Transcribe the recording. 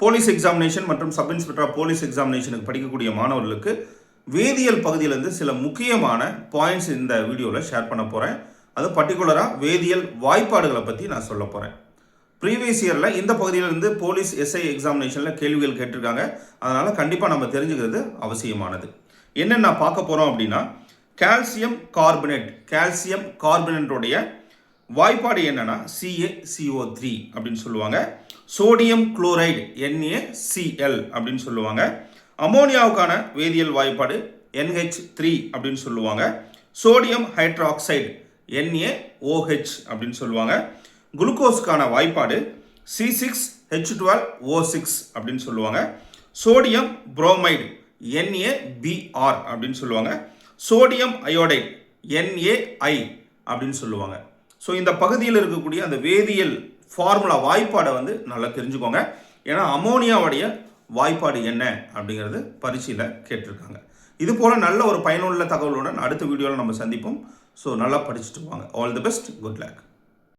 Police examination மற்றும் sub inspector police எக்ஸாமினேஷனுக்கு படிக்கக்கூடிய மாணவர்களுக்கு வேதியியல் பகுதியிலேருந்து சில முக்கியமான பாயிண்ட்ஸ் இந்த வீடியோவில் ஷேர் பண்ண போகிறேன் அது பர்டிகுலராக வேதியியல் வாய்ப்பாடுகளை பற்றி நான் சொல்ல போகிறேன் ப்ரீவியஸ் இயரில் இந்த பகுதியிலிருந்து போலீஸ் எஸ்ஐ எக்ஸாமினேஷனில் கேள்விகள் கேட்டிருக்காங்க. அதனால் கண்டிப்பாக நம்ம தெரிஞ்சுக்கிறது அவசியமானது. என்னென்ன பார்க்க போகிறோம் அப்படின்னா கால்சியம் கார்பனேட் கால்சியம் கார்பனேட்டுடைய வாய்ப்பாடு என்னென்னா சிஏ சிஓ த்ரீ அப்படின்னு சொல்லுவாங்க. சோடியம் குளோரைடு சிஎல் அப்படின்னு சொல்லுவாங்க. அமோனியாவுக்கான வேதியியல் வாய்ப்பாடு என்ஹெச் த்ரீ அப்படின்னு சொல்லுவாங்க. சோடியம் ஹைட்ராக்சைடு NaOH அப்படின்னு சொல்லுவாங்க. குளுக்கோஸ்க்கான வாய்ப்பாடு C six H twelve O six அப்படின்னு சொல்லுவாங்க. சோடியம் புரோமைடு பிஆர் அப்படின்னு சொல்லுவாங்க. சோடியம் அயோடைட் என்ஏஐ அப்படின்னு சொல்லுவாங்க. ஸோ இந்த பகுதியில் இருக்கக்கூடிய அந்த வேதியியல் ஃபார்முலா வாய்ப்பாடை வந்து நல்லா தெரிஞ்சுக்கோங்க. ஏன்னா அமோனியாவுடைய வாய்ப்பாடு என்ன அப்படிங்கிறது பரீட்சையில் கேட்டிருக்காங்க. இது போல் நல்ல ஒரு பயனுள்ள தகவலுடன் அடுத்த வீடியோவில் நம்ம சந்திப்போம். ஸோ நல்லா படிச்சுட்டு வாங்க. All the best good luck